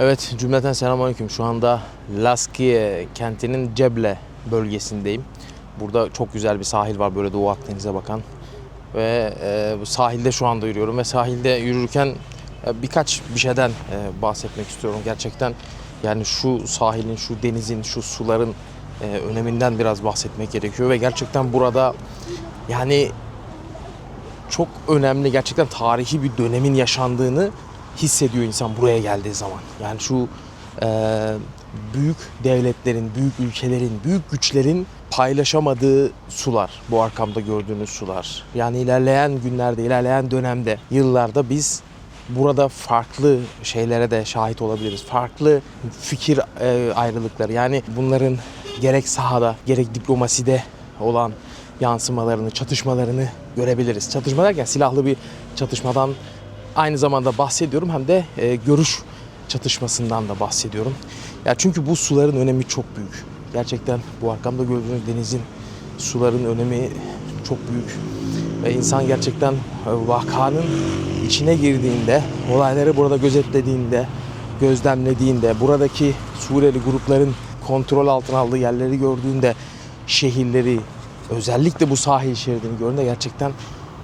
Evet cümleten selamünaleyküm. Şu anda Laskiye kentinin Ceble bölgesindeyim. Burada çok güzel bir sahil var böyle Doğu Akdeniz'e bakan. Ve e, sahilde şu anda yürüyorum ve sahilde yürürken e, birkaç bir şeyden e, bahsetmek istiyorum. Gerçekten yani şu sahilin, şu denizin, şu suların e, öneminden biraz bahsetmek gerekiyor ve gerçekten burada yani çok önemli gerçekten tarihi bir dönemin yaşandığını hissediyor insan buraya geldiği zaman. Yani şu e, büyük devletlerin, büyük ülkelerin, büyük güçlerin paylaşamadığı sular. Bu arkamda gördüğünüz sular. Yani ilerleyen günlerde, ilerleyen dönemde, yıllarda biz burada farklı şeylere de şahit olabiliriz. Farklı fikir e, ayrılıkları. Yani bunların gerek sahada, gerek diplomaside olan yansımalarını, çatışmalarını görebiliriz. Çatışma derken silahlı bir çatışmadan aynı zamanda bahsediyorum hem de e, görüş çatışmasından da bahsediyorum. Ya çünkü bu suların önemi çok büyük. Gerçekten bu arkamda gördüğünüz denizin suların önemi çok büyük. Ve insan gerçekten e, vakanın içine girdiğinde, olayları burada gözetlediğinde, gözlemlediğinde, buradaki Suriyeli grupların kontrol altına aldığı yerleri gördüğünde, şehirleri, özellikle bu sahil şeridini gördüğünde gerçekten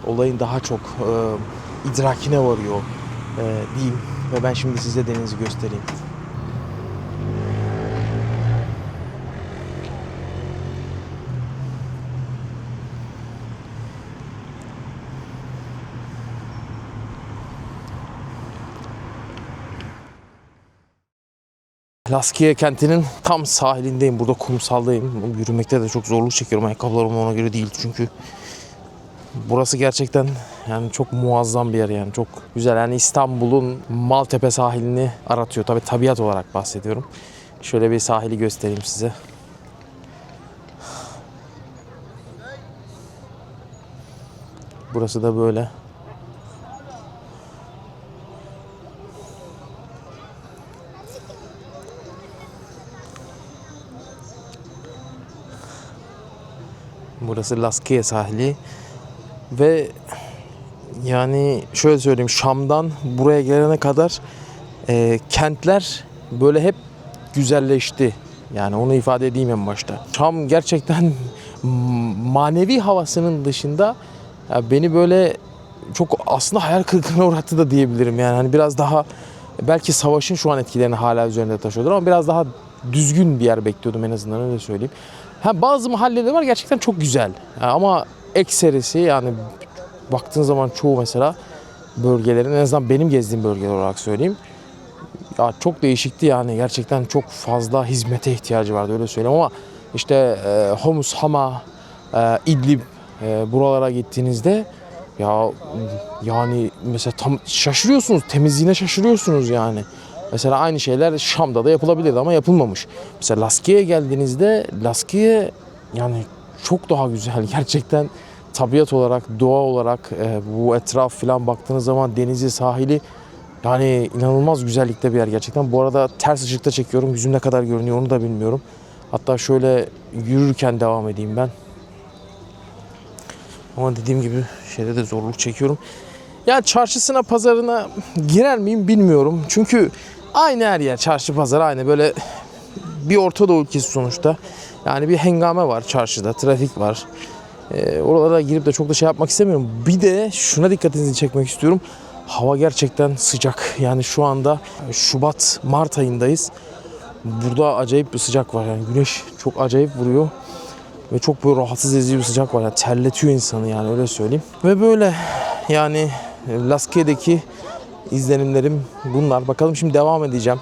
olayın daha çok e, idrakine varıyor e, diyeyim. Ve ben şimdi size denizi göstereyim. Laskiye kentinin tam sahilindeyim. Burada kumsaldayım. Yürümekte de çok zorluk çekiyorum. Ayakkabılarım ona göre değil çünkü. Burası gerçekten yani çok muazzam bir yer yani çok güzel. Yani İstanbul'un Maltepe sahilini aratıyor. Tabi tabiat olarak bahsediyorum. Şöyle bir sahili göstereyim size. Burası da böyle. Burası Laskiye sahili. Ve yani şöyle söyleyeyim Şam'dan buraya gelene kadar e, kentler böyle hep güzelleşti. Yani onu ifade edeyim en başta. Şam gerçekten manevi havasının dışında beni böyle çok aslında hayal kırıklığına uğrattı da diyebilirim. Yani hani biraz daha belki savaşın şu an etkilerini hala üzerinde taşıyordur ama biraz daha düzgün bir yer bekliyordum en azından öyle söyleyeyim. Ha, bazı mahalleler var gerçekten çok güzel. Ama ekserisi yani baktığın zaman çoğu mesela bölgelerin en azından benim gezdiğim bölgeler olarak söyleyeyim. Ya çok değişikti yani gerçekten çok fazla hizmete ihtiyacı vardı öyle söyleyeyim ama işte e, Homs, Hama, e, İdlib e, buralara gittiğinizde ya yani mesela tam şaşırıyorsunuz temizliğine şaşırıyorsunuz yani. Mesela aynı şeyler Şam'da da yapılabilirdi ama yapılmamış. Mesela Laskiye'ye geldiğinizde Laskiye yani çok daha güzel gerçekten tabiat olarak, doğa olarak e, bu etraf falan baktığınız zaman denizi, sahili yani inanılmaz güzellikte bir yer gerçekten. Bu arada ters ışıkta çekiyorum. Yüzüm ne kadar görünüyor onu da bilmiyorum. Hatta şöyle yürürken devam edeyim ben. Ama dediğim gibi şeyde de zorluk çekiyorum. Ya çarşısına, pazarına girer miyim bilmiyorum. Çünkü aynı her yer. Çarşı, pazar aynı. Böyle bir Orta Doğu ülkesi sonuçta. Yani bir hengame var çarşıda, trafik var. Ee, oralara girip de çok da şey yapmak istemiyorum. Bir de şuna dikkatinizi çekmek istiyorum. Hava gerçekten sıcak. Yani şu anda Şubat, Mart ayındayız. Burada acayip bir sıcak var. Yani güneş çok acayip vuruyor. Ve çok böyle rahatsız edici bir sıcak var. Yani terletiyor insanı yani öyle söyleyeyim. Ve böyle yani Laskiye'deki izlenimlerim bunlar. Bakalım şimdi devam edeceğim.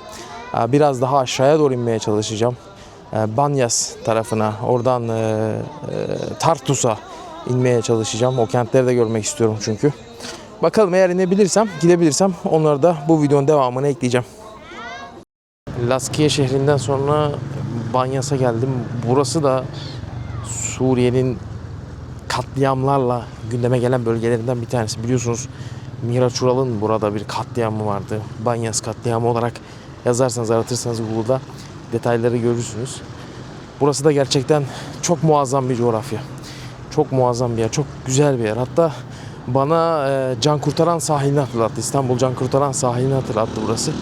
Ee, Biraz daha aşağıya doğru inmeye çalışacağım. Ee, Banyas tarafına, oradan e, e, Tartus'a inmeye çalışacağım. O kentleri de görmek istiyorum çünkü. Bakalım eğer inebilirsem, gidebilirsem onları da bu videonun devamını ekleyeceğim. Laskiye şehrinden sonra Banyas'a geldim. Burası da Suriye'nin katliamlarla gündeme gelen bölgelerinden bir tanesi. Biliyorsunuz Miraç Ural'ın burada bir katliamı vardı. Banyas katliamı olarak yazarsanız aratırsanız Google'da detayları görürsünüz. Burası da gerçekten çok muazzam bir coğrafya. Çok muazzam bir yer, çok güzel bir yer. Hatta bana e, Can Kurtaran sahilini hatırlattı. İstanbul Can Kurtaran sahilini hatırlattı burası.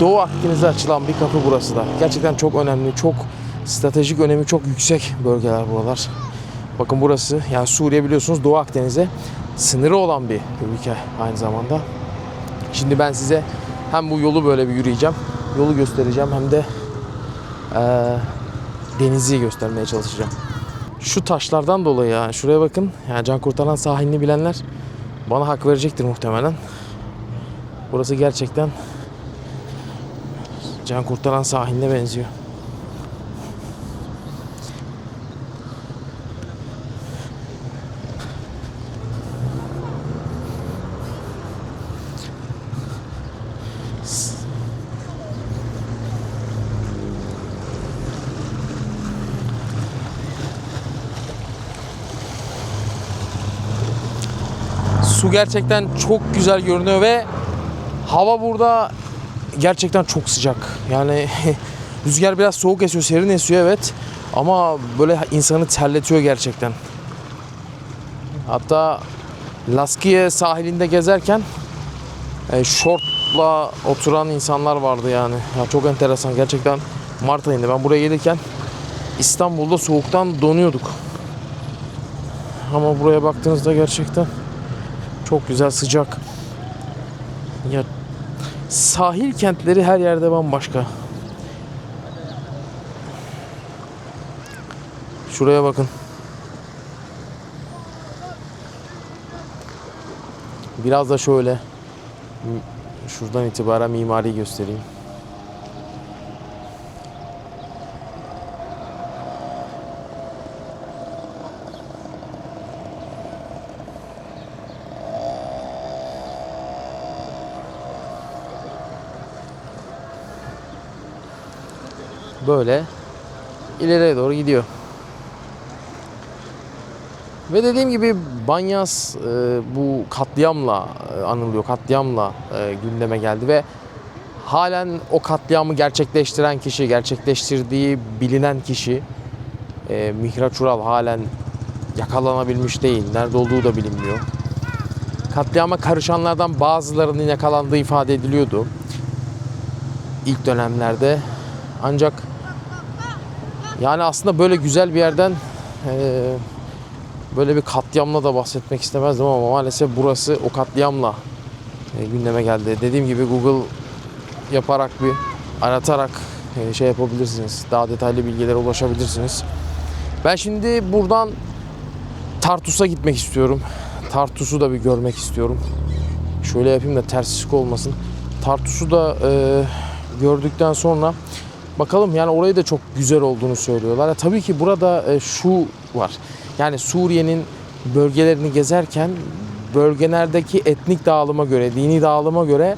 Doğu Akdeniz'e açılan bir kapı burası da. Gerçekten çok önemli, çok stratejik önemi çok yüksek bölgeler buralar. Bakın burası yani Suriye biliyorsunuz Doğu Akdeniz'e sınırı olan bir ülke aynı zamanda. Şimdi ben size hem bu yolu böyle bir yürüyeceğim, yolu göstereceğim hem de eee, denizi göstermeye çalışacağım. Şu taşlardan dolayı ya şuraya bakın. Yani can kurtaran sahilini bilenler bana hak verecektir muhtemelen. Burası gerçekten can kurtaran sahiline benziyor. Su gerçekten çok güzel görünüyor ve hava burada gerçekten çok sıcak. Yani rüzgar biraz soğuk esiyor, serin esiyor evet. Ama böyle insanı terletiyor gerçekten. Hatta Laskiye sahilinde gezerken e, şortla oturan insanlar vardı yani. Ya çok enteresan gerçekten Mart ayında ben buraya gelirken İstanbul'da soğuktan donuyorduk. Ama buraya baktığınızda gerçekten çok güzel sıcak. Ya sahil kentleri her yerde bambaşka. Şuraya bakın. Biraz da şöyle şuradan itibaren mimariyi göstereyim. Böyle ileriye doğru gidiyor. Ve dediğim gibi Banyas e, bu katliamla e, anılıyor. Katliamla e, gündeme geldi ve halen o katliamı gerçekleştiren kişi, gerçekleştirdiği bilinen kişi e, Mihraç Ural halen yakalanabilmiş değil. Nerede olduğu da bilinmiyor. Katliama karışanlardan bazılarının yakalandığı ifade ediliyordu. İlk dönemlerde. Ancak yani aslında böyle güzel bir yerden e, böyle bir katliamla da bahsetmek istemezdim ama maalesef burası o katliamla e, gündeme geldi. Dediğim gibi Google yaparak bir aratarak e, şey yapabilirsiniz. Daha detaylı bilgilere ulaşabilirsiniz. Ben şimdi buradan Tartus'a gitmek istiyorum. Tartus'u da bir görmek istiyorum. Şöyle yapayım da terslik olmasın. Tartus'u da e, gördükten sonra bakalım yani orayı da çok güzel olduğunu söylüyorlar. Ya tabii ki burada e, şu var. Yani Suriye'nin bölgelerini gezerken bölgelerdeki etnik dağılıma göre, dini dağılıma göre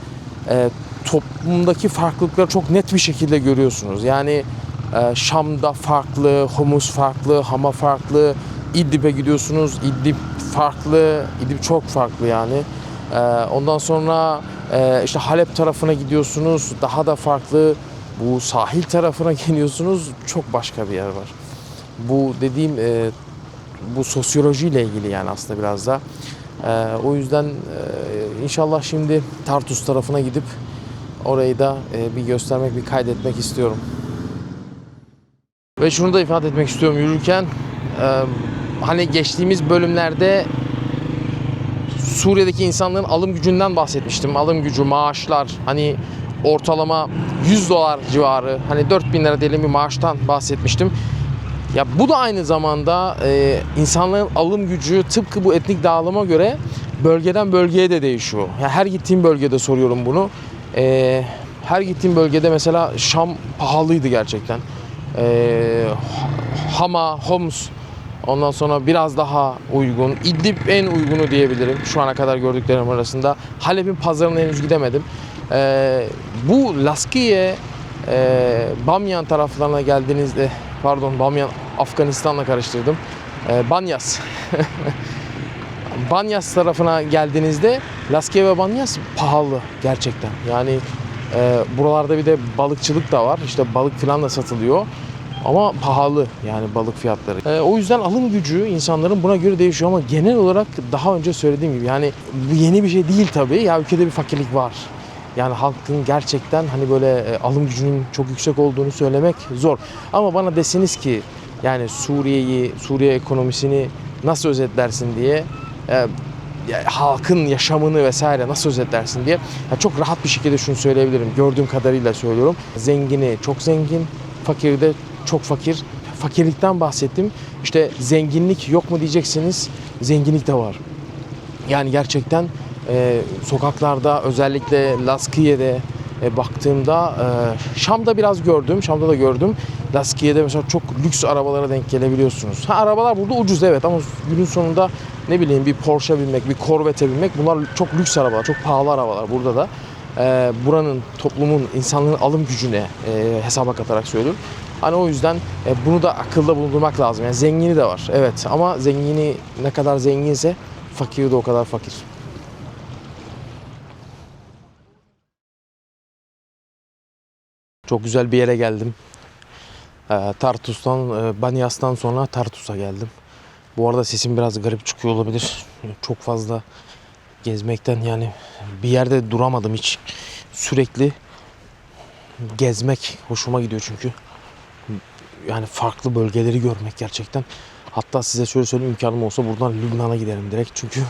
e, toplumdaki farklılıkları çok net bir şekilde görüyorsunuz. Yani e, Şam'da farklı, Humus farklı, Hama farklı, İdlib'e gidiyorsunuz, İdlib farklı, İdlib çok farklı yani. E, ondan sonra e, işte Halep tarafına gidiyorsunuz, daha da farklı. Bu sahil tarafına geliyorsunuz, çok başka bir yer var. Bu dediğim e, bu sosyolojiyle ilgili yani aslında biraz da. E, o yüzden e, inşallah şimdi Tartus tarafına gidip orayı da e, bir göstermek, bir kaydetmek istiyorum. Ve şunu da ifade etmek istiyorum yürürken e, hani geçtiğimiz bölümlerde Suriye'deki insanların alım gücünden bahsetmiştim. Alım gücü, maaşlar hani ortalama 100 dolar civarı hani 4000 lira diyelim bir maaştan bahsetmiştim. Ya bu da aynı zamanda e, insanların alım gücü tıpkı bu etnik dağılıma göre bölgeden bölgeye de değişiyor. Ya her gittiğim bölgede soruyorum bunu. E, her gittiğim bölgede mesela Şam pahalıydı gerçekten. E, Hama, Homs ondan sonra biraz daha uygun. İdlib en uygunu diyebilirim şu ana kadar gördüklerim arasında. Halep'in pazarına henüz gidemedim. E, bu Laskiye, e, Bamyan taraflarına geldiğinizde pardon Bamyan Afganistan'la karıştırdım. E, Banyas. Banyas tarafına geldiğinizde Laskiye ve Banyas pahalı gerçekten. Yani e, buralarda bir de balıkçılık da var. İşte balık falan da satılıyor. Ama pahalı yani balık fiyatları. E, o yüzden alım gücü insanların buna göre değişiyor ama genel olarak daha önce söylediğim gibi yani bu yeni bir şey değil tabii. Ya ülkede bir fakirlik var. Yani halkın gerçekten hani böyle e, alım gücünün çok yüksek olduğunu söylemek zor. Ama bana deseniz ki yani Suriye'yi, Suriye ekonomisini nasıl özetlersin diye e, ya halkın yaşamını vesaire nasıl özetlersin diye ya çok rahat bir şekilde şunu söyleyebilirim. Gördüğüm kadarıyla söylüyorum. Zengini çok zengin, fakiri de çok fakir. Fakirlikten bahsettim. İşte zenginlik yok mu diyeceksiniz. Zenginlik de var. Yani gerçekten e, sokaklarda özellikle Laskiye'de e, baktığımda e, Şam'da biraz gördüm. Şam'da da gördüm. Laskiye'de mesela çok lüks arabalara denk gelebiliyorsunuz. Ha arabalar burada ucuz evet ama günün sonunda ne bileyim bir Porsche binmek, bir Corvette binmek bunlar çok lüks arabalar, çok pahalı arabalar burada da. E, buranın toplumun, insanlığın alım gücüne e, hesaba katarak söylüyorum. Hani o yüzden e, bunu da akılda bulundurmak lazım. Yani zengini de var evet ama zengini ne kadar zenginse fakiri de o kadar fakir. Çok güzel bir yere geldim. Ee, Tartus'tan, e, Banyas'tan sonra Tartus'a geldim. Bu arada sesim biraz garip çıkıyor olabilir. Çok fazla gezmekten yani bir yerde duramadım hiç. Sürekli gezmek hoşuma gidiyor çünkü. Yani farklı bölgeleri görmek gerçekten. Hatta size şöyle söyleyeyim imkanım olsa buradan Lübnan'a giderim direkt. Çünkü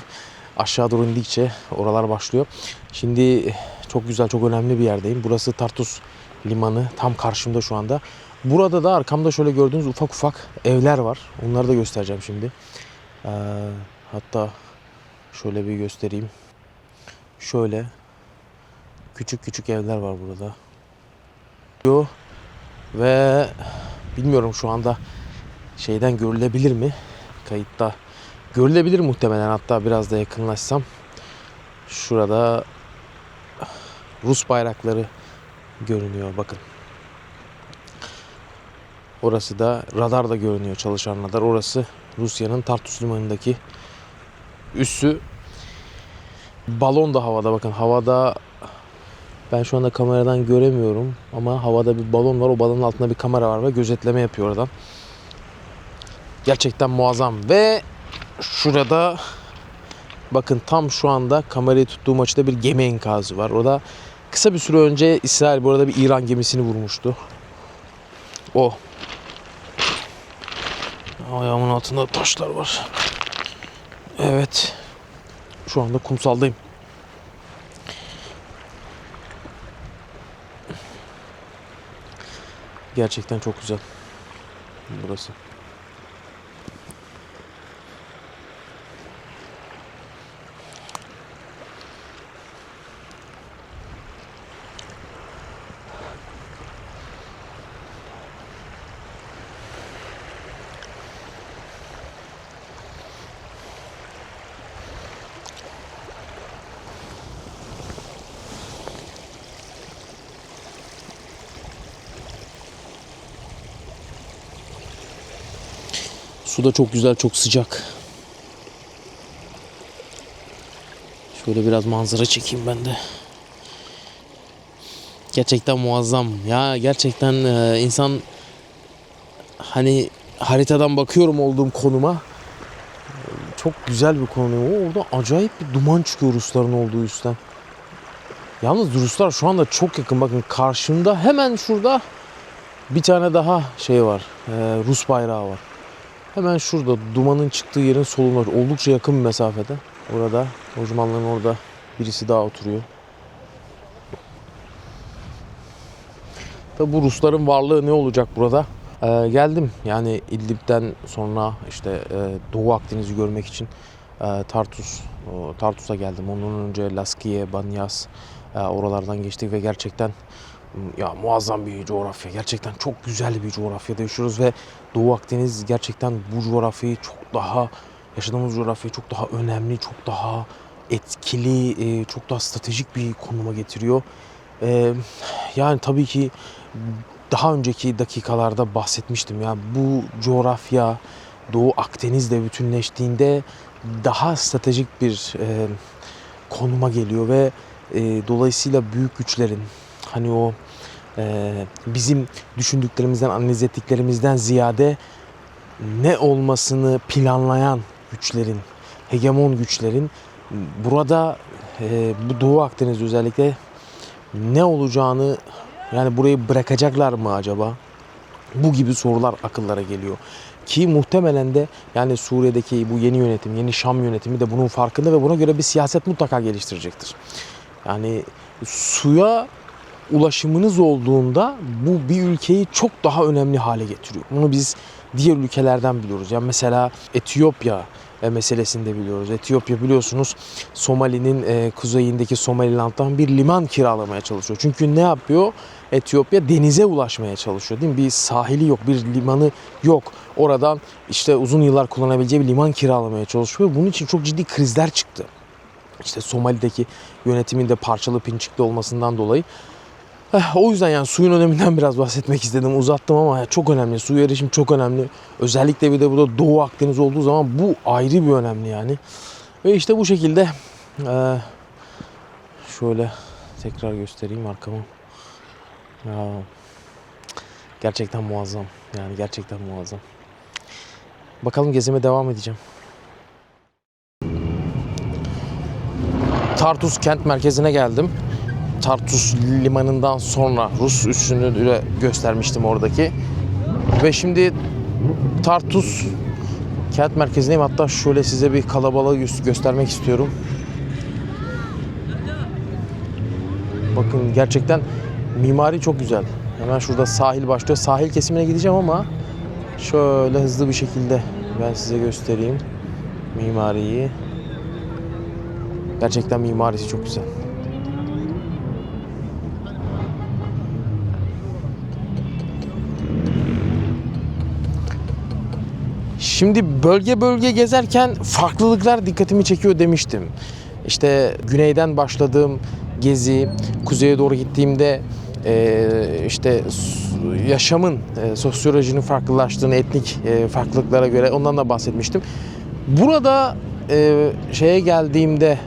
aşağı doğru indikçe oralar başlıyor. Şimdi çok güzel, çok önemli bir yerdeyim. Burası Tartus limanı. Tam karşımda şu anda. Burada da arkamda şöyle gördüğünüz ufak ufak evler var. Onları da göstereceğim şimdi. Ee, hatta şöyle bir göstereyim. Şöyle küçük küçük evler var burada. Ve bilmiyorum şu anda şeyden görülebilir mi? Kayıtta görülebilir muhtemelen hatta biraz da yakınlaşsam. Şurada Rus bayrakları görünüyor bakın. Orası da radar da görünüyor çalışan radar. Orası Rusya'nın Tartus limanındaki üssü. Balon da havada bakın havada ben şu anda kameradan göremiyorum ama havada bir balon var. O balonun altında bir kamera var ve gözetleme yapıyor oradan. Gerçekten muazzam ve şurada bakın tam şu anda kamerayı tuttuğum açıda bir gemi enkazı var. Orada kısa bir süre önce İsrail bu arada bir İran gemisini vurmuştu. O. Ayağımın altında taşlar var. Evet. Şu anda kumsaldayım. Gerçekten çok güzel. Burası. Su çok güzel, çok sıcak. Şöyle biraz manzara çekeyim ben de. Gerçekten muazzam. Ya gerçekten e, insan hani haritadan bakıyorum olduğum konuma çok güzel bir konu. Orada acayip bir duman çıkıyor Rusların olduğu üstten. Yalnız Ruslar şu anda çok yakın. Bakın karşımda hemen şurada bir tane daha şey var. e, Rus bayrağı var. Hemen şurada dumanın çıktığı yerin solunda oldukça yakın bir mesafede. Orada lojmanların orada birisi daha oturuyor. Tabi bu Rusların varlığı ne olacak burada? Ee, geldim yani İdlib'den sonra işte e, Doğu Akdeniz'i görmek için e, Tartus, o, Tartus'a geldim. Ondan önce Laskiye, Banyas e, oralardan geçtik ve gerçekten ya muazzam bir coğrafya. Gerçekten çok güzel bir coğrafyada yaşıyoruz ve Doğu Akdeniz gerçekten bu coğrafyayı çok daha yaşadığımız coğrafyayı çok daha önemli, çok daha etkili, e, çok daha stratejik bir konuma getiriyor. E, yani tabii ki daha önceki dakikalarda bahsetmiştim ya bu coğrafya Doğu Akdeniz'le bütünleştiğinde daha stratejik bir e, konuma geliyor ve dolayısıyla büyük güçlerin hani o e, bizim düşündüklerimizden, analiz ettiklerimizden ziyade ne olmasını planlayan güçlerin, hegemon güçlerin burada e, bu Doğu Akdeniz özellikle ne olacağını yani burayı bırakacaklar mı acaba? Bu gibi sorular akıllara geliyor. Ki muhtemelen de yani Suriye'deki bu yeni yönetim, yeni Şam yönetimi de bunun farkında ve buna göre bir siyaset mutlaka geliştirecektir. Yani suya ulaşımınız olduğunda bu bir ülkeyi çok daha önemli hale getiriyor. Bunu biz diğer ülkelerden biliyoruz. Yani mesela Etiyopya e, meselesini de biliyoruz. Etiyopya biliyorsunuz Somali'nin e, kuzeyindeki Somaliland'dan bir liman kiralamaya çalışıyor. Çünkü ne yapıyor? Etiyopya denize ulaşmaya çalışıyor değil mi? Bir sahili yok, bir limanı yok. Oradan işte uzun yıllar kullanabileceği bir liman kiralamaya çalışıyor. Bunun için çok ciddi krizler çıktı. İşte Somali'deki yönetimin de parçalı pinçikli olmasından dolayı. Eh, O yüzden yani suyun öneminden biraz bahsetmek istedim. Uzattım ama çok önemli. Suya erişim çok önemli. Özellikle bir de burada Doğu Akdeniz olduğu zaman bu ayrı bir önemli yani. Ve işte bu şekilde eh, şöyle tekrar göstereyim arkamı. Ya, gerçekten muazzam. Yani gerçekten muazzam. Bakalım gezime devam edeceğim. Tartus kent merkezine geldim. Tartus limanından sonra Rus üssünü de göstermiştim oradaki. Ve şimdi Tartus kent merkezindeyim. Hatta şöyle size bir kalabalığı gö- göstermek istiyorum. Bakın gerçekten mimari çok güzel. Hemen şurada sahil başlıyor. Sahil kesimine gideceğim ama şöyle hızlı bir şekilde ben size göstereyim mimariyi. Gerçekten mimarisi çok güzel. Şimdi bölge bölge gezerken farklılıklar dikkatimi çekiyor demiştim. İşte güneyden başladığım gezi, kuzeye doğru gittiğimde e, işte yaşamın, e, sosyolojinin farklılaştığını, etnik e, farklılıklara göre ondan da bahsetmiştim. Burada e, şeye geldiğimde,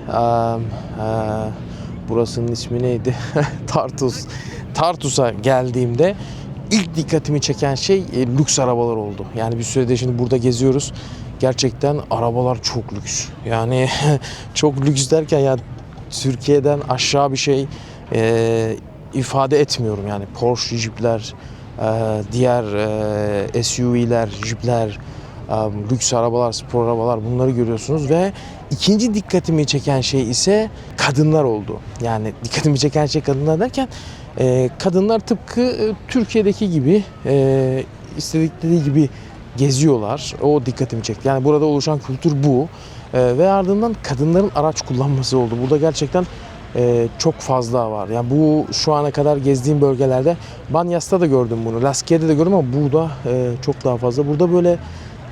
burasının ismi neydi? Tartus. Tartus'a geldiğimde ilk dikkatimi çeken şey e, lüks arabalar oldu. Yani bir sürede şimdi burada geziyoruz. Gerçekten arabalar çok lüks. Yani çok lüks derken ya Türkiye'den aşağı bir şey e, ifade etmiyorum. Yani Porsche Jeep'ler, e, diğer e, SUV'ler, Jeep'ler, e, lüks arabalar, spor arabalar bunları görüyorsunuz ve ikinci dikkatimi çeken şey ise kadınlar oldu. Yani dikkatimi çeken şey kadınlar derken e, kadınlar tıpkı e, Türkiye'deki gibi e, istedikleri gibi geziyorlar. O dikkatimi çekti. Yani burada oluşan kültür bu. E, ve ardından kadınların araç kullanması oldu. Burada gerçekten e, çok fazla var. Yani bu şu ana kadar gezdiğim bölgelerde Banyas'ta da gördüm bunu. Laskiye'de de gördüm ama burada e, çok daha fazla. Burada böyle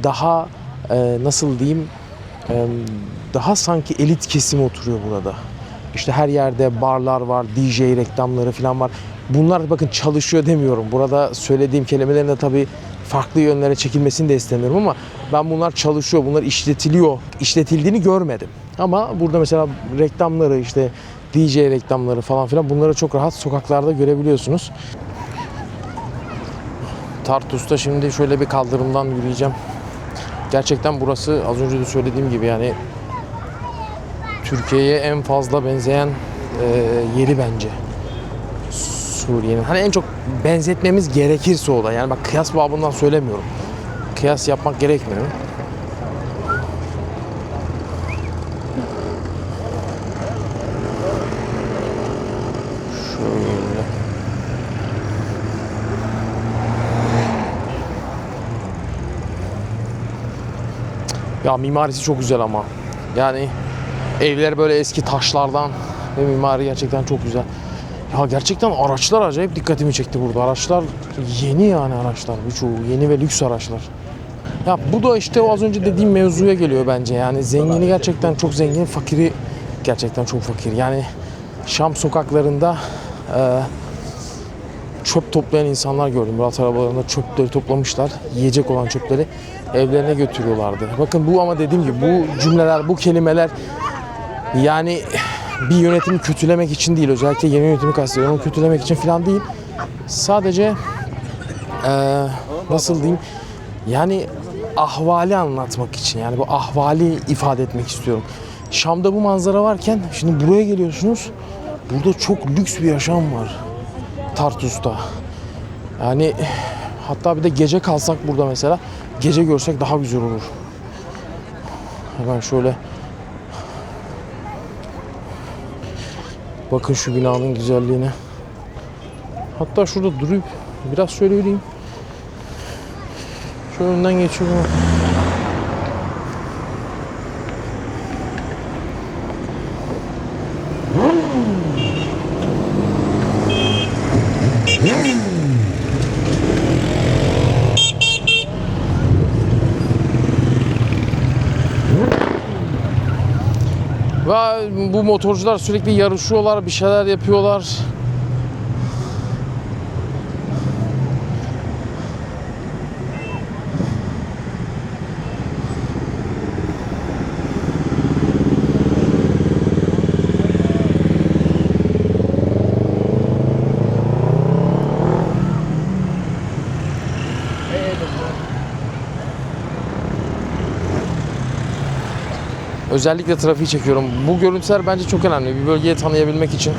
daha e, nasıl diyeyim e, daha sanki elit kesim oturuyor burada. İşte her yerde barlar var, DJ reklamları falan var. Bunlar bakın çalışıyor demiyorum. Burada söylediğim kelimelerin de tabii farklı yönlere çekilmesini de istemiyorum ama ben bunlar çalışıyor, bunlar işletiliyor. İşletildiğini görmedim. Ama burada mesela reklamları işte DJ reklamları falan filan bunları çok rahat sokaklarda görebiliyorsunuz. Tartus'ta şimdi şöyle bir kaldırımdan yürüyeceğim. Gerçekten burası az önce de söylediğim gibi yani Türkiye'ye en fazla benzeyen e, yeri bence. Suriye'nin. Hani en çok benzetmemiz gerekirse o da. Yani bak kıyas babından söylemiyorum. Kıyas yapmak gerekmiyor. Ya mimarisi çok güzel ama. Yani evler böyle eski taşlardan ve mimari gerçekten çok güzel. Ya gerçekten araçlar acayip dikkatimi çekti burada. Araçlar yeni yani araçlar birçoğu yeni ve lüks araçlar. Ya bu da işte az önce dediğim mevzuya geliyor bence. Yani zengini gerçekten çok zengin, fakiri gerçekten çok fakir. Yani Şam sokaklarında e, çöp toplayan insanlar gördüm. Murat arabalarında çöpleri toplamışlar. Yiyecek olan çöpleri evlerine götürüyorlardı. Bakın bu ama dediğim gibi bu cümleler, bu kelimeler yani bir yönetimi kötülemek için değil. Özellikle yeni yönetimi kastediyorum. Kötülemek için falan değil. Sadece eee, nasıl diyeyim yani ahvali anlatmak için yani bu ahvali ifade etmek istiyorum. Şam'da bu manzara varken şimdi buraya geliyorsunuz Burada çok lüks bir yaşam var. Tartus'ta. Yani hatta bir de gece kalsak burada mesela gece görsek daha güzel olur. Hemen şöyle Bakın şu binanın güzelliğine. Hatta şurada durup biraz şöyle yürüyeyim. Şöyle önden geçiyorum. ama. Ve bu motorcular sürekli yarışıyorlar, bir şeyler yapıyorlar. Özellikle trafiği çekiyorum. Bu görüntüler bence çok önemli. Bir bölgeyi tanıyabilmek için.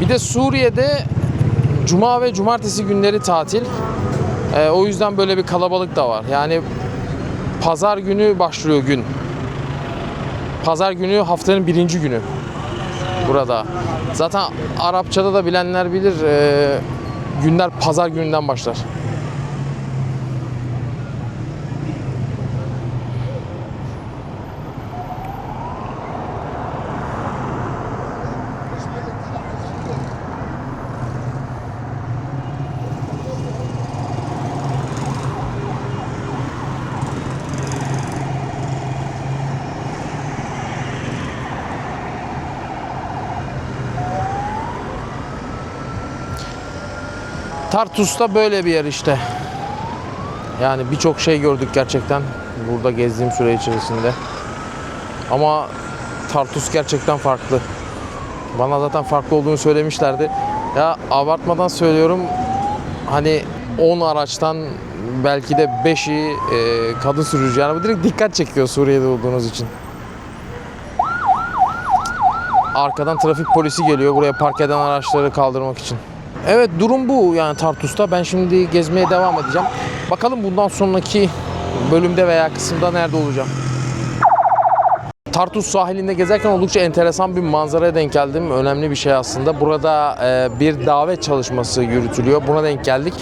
Bir de Suriye'de Cuma ve Cumartesi günleri tatil. Ee, o yüzden böyle bir kalabalık da var. Yani pazar günü başlıyor gün. Pazar günü haftanın birinci günü. Burada. Zaten Arapçada da bilenler bilir. ee, günler pazar gününden başlar. Tartus'ta böyle bir yer işte. Yani birçok şey gördük gerçekten burada gezdiğim süre içerisinde. Ama Tartus gerçekten farklı. Bana zaten farklı olduğunu söylemişlerdi. Ya abartmadan söylüyorum. Hani 10 araçtan belki de 5'i e, kadın sürücü. Yani bu direkt dikkat çekiyor Suriye'de olduğunuz için. Arkadan trafik polisi geliyor buraya park eden araçları kaldırmak için. Evet durum bu yani Tartus'ta. Ben şimdi gezmeye devam edeceğim. Bakalım bundan sonraki bölümde veya kısımda nerede olacağım. Tartus sahilinde gezerken oldukça enteresan bir manzaraya denk geldim. Önemli bir şey aslında. Burada e, bir davet çalışması yürütülüyor. Buna denk geldik.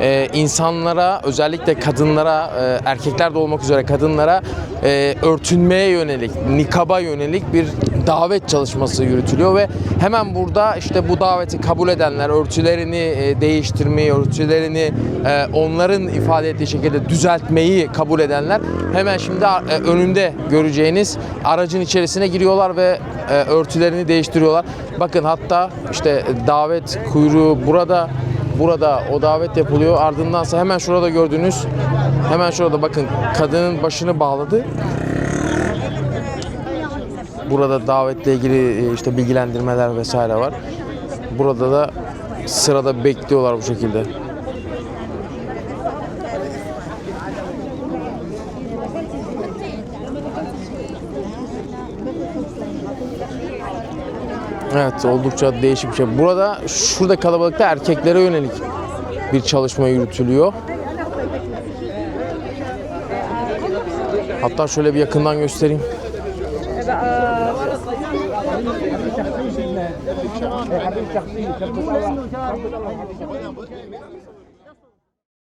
E, insanlara özellikle kadınlara, e, erkekler de olmak üzere kadınlara e, örtünmeye yönelik, nikaba yönelik bir davet çalışması yürütülüyor ve hemen burada işte bu daveti kabul edenler örtülerini e, değiştirmeyi, örtülerini e, onların ifade ettiği şekilde düzeltmeyi kabul edenler hemen şimdi e, önünde göreceğiniz aracın içerisine giriyorlar ve örtülerini değiştiriyorlar. Bakın hatta işte davet kuyruğu burada burada o davet yapılıyor. Ardındansa hemen şurada gördüğünüz hemen şurada bakın kadının başını bağladı. Burada davetle ilgili e, işte bilgilendirmeler vesaire var. Burada da sırada bekliyorlar bu şekilde. Evet oldukça değişik bir şey. Burada şurada kalabalıkta erkeklere yönelik bir çalışma yürütülüyor. Hatta şöyle bir yakından göstereyim. شخصي شخصي